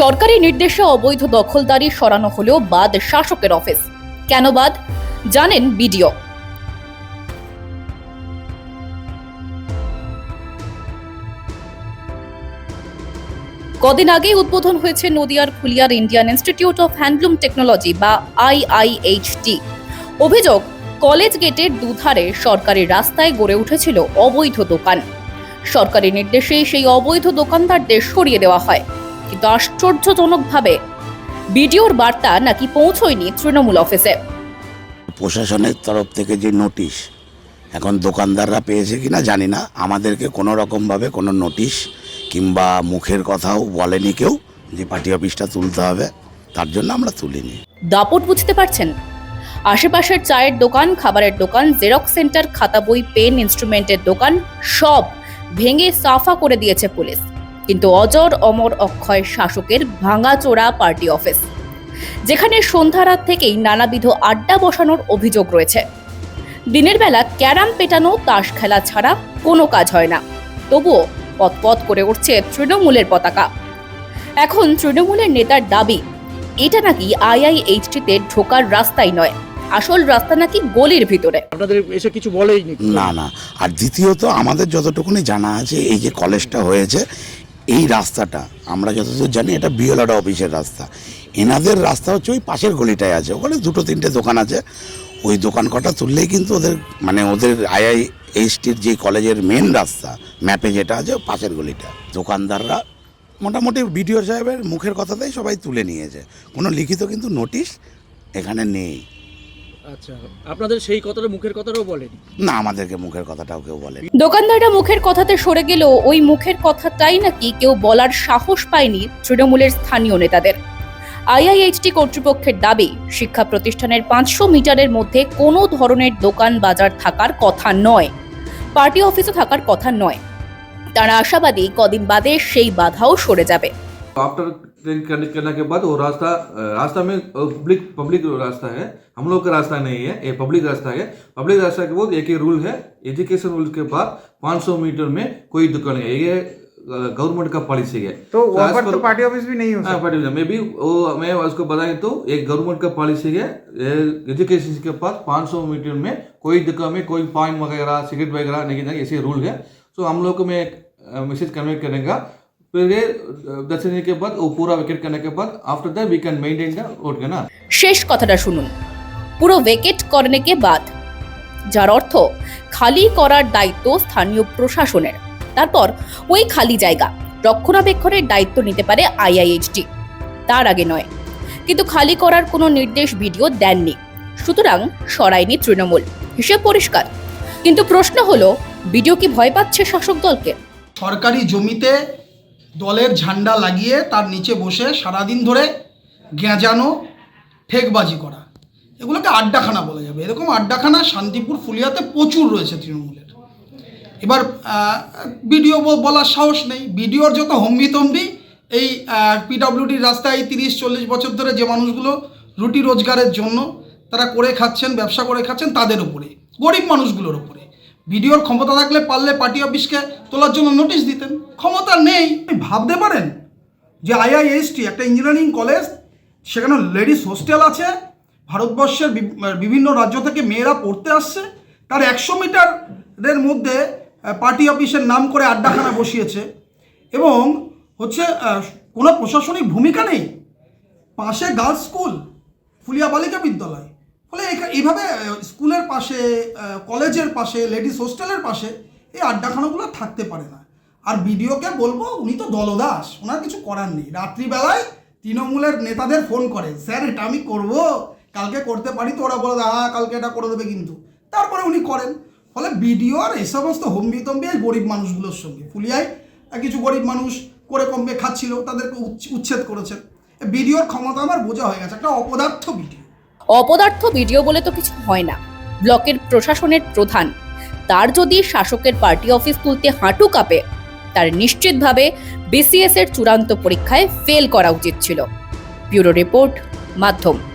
সরকারি নির্দেশে অবৈধ দখলদারি সরানো হলেও বাদ শাসকের অফিস। কেন বাদ? জানেন বিডিও। কদিন আগেই উদ্বোধন হয়েছে নদিয়ার ফুলিয়ার Indian institute of handloom technology বা আইআইএইচটি অভিযোগ, কলেজ গেটের দুধারে সরকারি রাস্তায় গড়ে উঠেছিল অবৈধ দোকান। সরকারি নির্দেশে সেই অবৈধ দোকানদারদের সরিয়ে দেওয়া হয়। কিন্তু আশ্চর্যজনকভাবে বিডিওর বার্তা নাকি পৌঁছয়নি তৃণমূল অফিসে? প্রশাসনের তরফ থেকে যে নোটিশ এখন দোকানদাররা পেয়েছে কিনা জানি না। আমাদেরকে কোনো রকমভাবে কোনো নোটিশ কিংবা মুখের কথাও বলেনি কেউ যে পার্টি অফিসটা তুলতে হবে তার জন্য আমরা তুলিনি। দাপট বুঝতে পারছেন? আশেপাশের চায়ের দোকান খাবারের দোকান জেরক্স সেন্টার খাতা বই পেন ইনস্ট্রুমেন্টের দোকান সব ভেঙে সাফা করে দিয়েছে পুলিশ। কিন্তু অজর অমর অক্ষয় শাসকের ভাঙাচোরা পার্টি অফিস যেখানে সন্ধ্যা রাত থেকেই নানাবিধ আড্ডা বসানোর অভিযোগ রয়েছে। দিনের বেলা ক্যারাম পেটানো তাস খেলা ছাড়া কোনো কাজ হয় না। তবুও পথপথ করে উঠছে তৃণমূলের পতাকা। এখন তৃণমূলের নেতার দাবি এটা নাকি আইআইএইচটিতে ঢোকার রাস্তাই নয়। আসল রাস্তা নাকি গলির ভিতরে। আপনাদের এসে কিছু বলেইনি? না না। আর দ্বিতীয়ত আমাদের যতটুকুনি জানা আছে এই যে কলেজটা হয়েছে এই রাস্তাটা, আমরা যতদূর জানি এটা বিএলআর অফিসের রাস্তা। এনাদের রাস্তা হচ্ছে ওই পাশের গলিটায় আছে, ওখানে দুটো তিনটে দোকান আছে। ওই দোকান কটা তুললেই কিন্তু ওদের মানে ওদের আইআই এইচটির যে কলেজের মেন রাস্তা ম্যাপে যেটা আছে পাশের গলিটা। দোকানদাররা মোটামুটি বিডিও সাহেবের মুখের কথাতেই সবাই তুলে নিয়েছে। কোনো লিখিত কিন্তু নোটিশ এখানে নেই। আচ্ছা আপনাদের সেই কথাটা মুখের কথাটাও বলেনি? না আমাদেরকে মুখের কথাটাও কেউ বলে দোকানদাররা মুখের কথাতে সরে গেলেও ওই মুখের কথাটাই নাকি কেউ বলার সাহস পায়নি তৃণমূলের স্থানীয় নেতাদের। আইআইএইচটি কর্তৃপক্ষের দাবি শিক্ষা প্রতিষ্ঠানের পাঁচশো মিটারের মধ্যে কোনো ধরনের দোকান বাজার থাকার কথা নয়। পার্টি অফিসও থাকার কথা নয়। তারা আশাবাদী কদিন বাদে সেই বাধাও সরে যাবে। আপনার ट्रेन कनेक्ट करने के बाद वो रास्ता रास्ता में पब्लिक पब्लिक रास्ता है। हम लोग का रास्ता नहीं है ये पब्लिक रास्ता है। पब्लिक रास्ता के बाद एक ही रूल है एजुकेशन रूल के बाद 500 मीटर में कोई दुकान है। ये गवर्नमेंट का पॉलिसी है। तो वहाँ पर तो पार्टी ऑफ़िस भी नहीं हो सकता पार्टी मे बी वो मैं उसको बताएँ तो एक गवर्नमेंट का पॉलिसी है एजुकेशन के पास 500 मीटर में कोई दुकान में कोई पान वगैरह सिगरेट वगैरह नहीं नहीं ऐसे रूल है। सो हम लोग को मैं मैसेज कन्वे करेगा। শেষ কথাটা শুনুন। পুরো উইকেট করনে কে বাদ? যার অর্থ খালি করার দায়িত্ব স্থানীয় প্রশাসনের। তারপর ওই খালি জায়গা রক্ষণাবেক্ষণের দায়িত্ব নিতে পারে আইআইএইচডি তার আগে নয়। কিন্তু খালি করার কোনো নির্দেশ ভিডিও দেননি। সুতরাং সরাইনি তৃণমূল। হিসেব পরিষ্কার। কিন্তু প্রশ্ন হলো ভিডিও কি ভয় পাচ্ছে শাসক দলকে? সরকারি জমিতে দলের ঝান্ডা লাগিয়ে তার নিচে বসে সারাদিন ধরে গেঁজানো ঠেকবাজি করা। এগুলোকে আড্ডাখানা বলা যাবে। এরকম আড্ডাখানা শান্তিপুর ফুলিয়াতে প্রচুর রয়েছে তৃণমূলের। এবার বিডিও বলার সাহস নেই। বিডিওর যত হম্বি তম্বি, এই পিডব্লিউডির রাস্তায় এই তিরিশ, চল্লিশ বছর ধরে যে মানুষগুলো রুটি রোজগারের জন্য তারা করে খাচ্ছেন, ব্যবসা করে খাচ্ছেন তাদের উপরে, গরিব মানুষগুলোর উপরে। বিডিওর ক্ষমতা থাকলে পারলে পার্টি অফিসকে তোলার জন্য নোটিশ দিতেন। ক্ষমতা নেই। ভাবতে পারেন যে আইআইএসটি একটা ইঞ্জিনিয়ারিং কলেজ সেখানে লেডিস হোস্টেল আছে, ভারতবর্ষের বিভিন্ন রাজ্য থেকে মেয়েরা পড়তে আসছে, তার একশো মিটারের মধ্যে পার্টি অফিসের নাম করে আড্ডাখানা বসিয়েছে এবং হচ্ছে কোনো প্রশাসনিক ভূমিকা নেই। পাশে গার্লস স্কুল ফুলিয়া বালিকা বিদ্যালয়। ফলে এইভাবে স্কুলের পাশে কলেজের পাশে, লেডিস হোস্টেলের পাশে এই আড্ডাখানাগুলো থাকতে পারে না। আর বিডিওকে বলব, উনি তো দলদাস, ওনার কিছু করার নেই। রাত্রিবেলায় তৃণমূলের নেতাদের ফোন করে, স্যার, এটা আমি করব। কালকে করতে পারি তো? ওরা বলে হ্যাঁ কালকে এটা করে দেবে কিন্তু। তারপরে উনি করেন। ফলে বিডিও আর এই সমস্ত হম্বিতম্বি এই গরিব মানুষগুলোর সঙ্গে। ফুলিয়ায় কিছু গরিব মানুষ করে কমবে, খাচ্ছিল, তাদেরকে উচ্ছ- উচ্ছেদ করেছেন। বিডিওর ক্ষমতা আমার বোঝা হয়ে গেছে। একটা অপদার্থ বিডিও। অপদার্থ ভিডিও বলে তো কিছু হয় না। ব্লকের প্রশাসনের প্রধান, তার যদি শাসকের পার্টি অফিস তুলতে হাঁটু কাঁপে, তার নিশ্চিতভাবে বিসিএস এর চূড়ান্ত পরীক্ষায় ফেল করা উচিত ছিল। ব্যুরো রিপোর্ট, মাধ্যম।